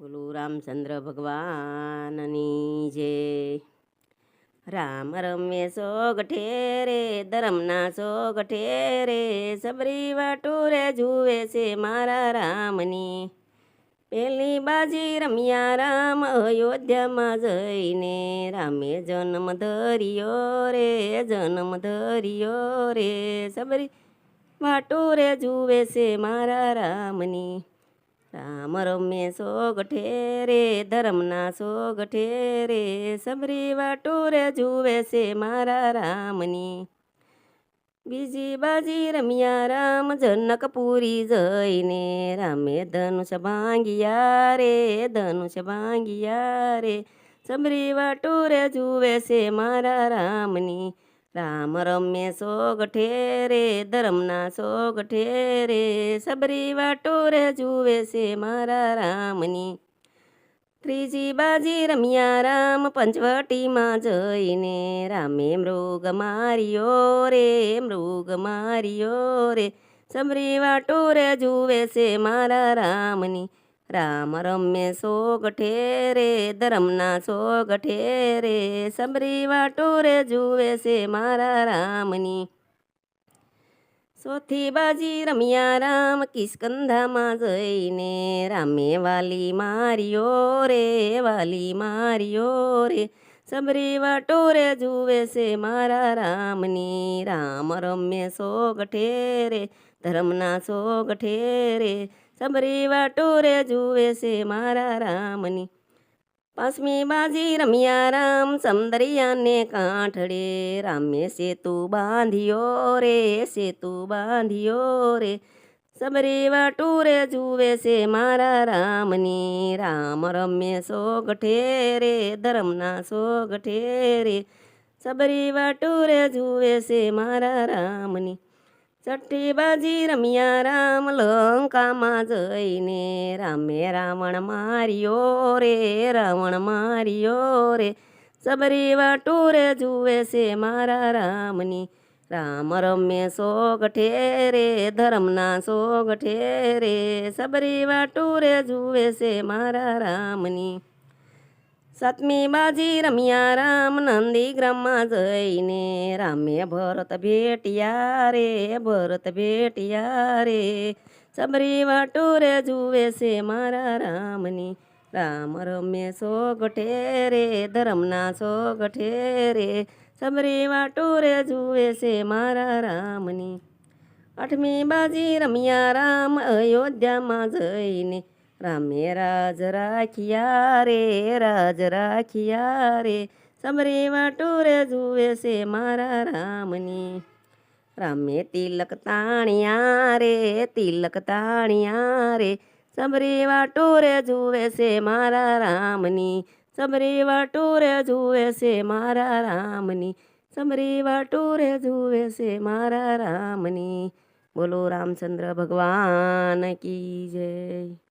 બોલો રામચંદ્ર ભગવાનની જય રામ રમે સોગઠે રે ધરમના સોગઠે રે સબરી વાટુરે જુએ છે મારા રામની. પેલી બાજી રમ્યા રામ અયોધ્યામાં જઈને, રામે જન્મ ધર્યો રે, જન્મ ધર્યો રે, સબરી વાટુરે જુએ છે મારા રામની. રામ રમે સોગઠે રે ધર્મના સોગઠે રે સબરી વાટુરે જુએ છે મારા રામની. બીજી બાજી રમ્યા રામ જનકપુરી જઈને, રામે ધનુષ ભાંગિયા રે, ધનુષ ભાંગિયા રે. સબરી વાટુરે જુએ છે મારા રામની. રામ રમે સોગઠે રે ધરમના સોગઠે રે સબરી વાટુરે જુએ છે મારા રામની. ત્રીજી બાજી રમ્યા રામ પંચવટીમાં જઈને, રામે મૃગ માર્યો રે, મૃગ માર્યો રે સમરી વાટુરે જુએ છે મારા રામની. રામ રમે સોગઠે રે ધરમના સોગઠે રે સબરી વાટુરે જુએ છે મારા રામની. સોથી બાજી રમ્યા રામ કિસ્કંધામાં જઈને, રામે વાલી માર્યો રે, વાલી માર્યો રે, સબરી વાટોરે જુએ છે મારા રામની. રામ રમે સોગઠે રે ધર્મના સોગઠે રે સબરી વાટોરે જુએ છે મારા રામની. પાંચમી બાજી રમ્યા રામ સમદરિયાને કાંઠડે. રામે સેતુ બાંધ્યો રે, સેતુ બાંધ્યો રે. સબરી વાટુરે જુએ છે મારા રામની. રામ રમે સોગઠે રે, ધર્મના સોગઠે રે. સબરી વાટુરે જુએ છે મારા રામની. છઠ્ઠી બાજી રમ્યા રામ, લંકામાં જઈને રામે રાવણ માર્યો રે, રાવણ માર્યો રે. સબરી વાટુરે જુએ છે મારા રામની. રામ રમે સોગઠે રે ધર્મના સોગઠે રે સબરી વાટુરે જુએ છે મારા રામની. સાતમી બાજી રમ્યા રામ નંદી ગ્રામમાં જઈને રામે ભરત ભેટિયા રે, ભરત ભેટિયા રે. સબરી વાટુરે જુએ છે મારા રામની. રામ રમે સોગઠે રે, ધરમના સોગઠે રે. સબરી વાટુરે જુએ છે મારા રામની. આઠમી બાજી રમ્યા રામ અયોધ્યામાં જઈને રામે રાજ રાખ્યા રે, રાજ રાખ્યા રે. સમરે વાટોરે જુએ છે મારા રામની. રામે તિલક તાણ્યા રે, તિલક તાણ્યા રે. સમરે વાટોરે જુએ છે મારા રામની. સમરે વાટોરે જુએ છે મારા રામની. સમરે વાટોરે જુએ છે મારા રામની. બોલો રામચંદ્ર ભગવાન કી જય.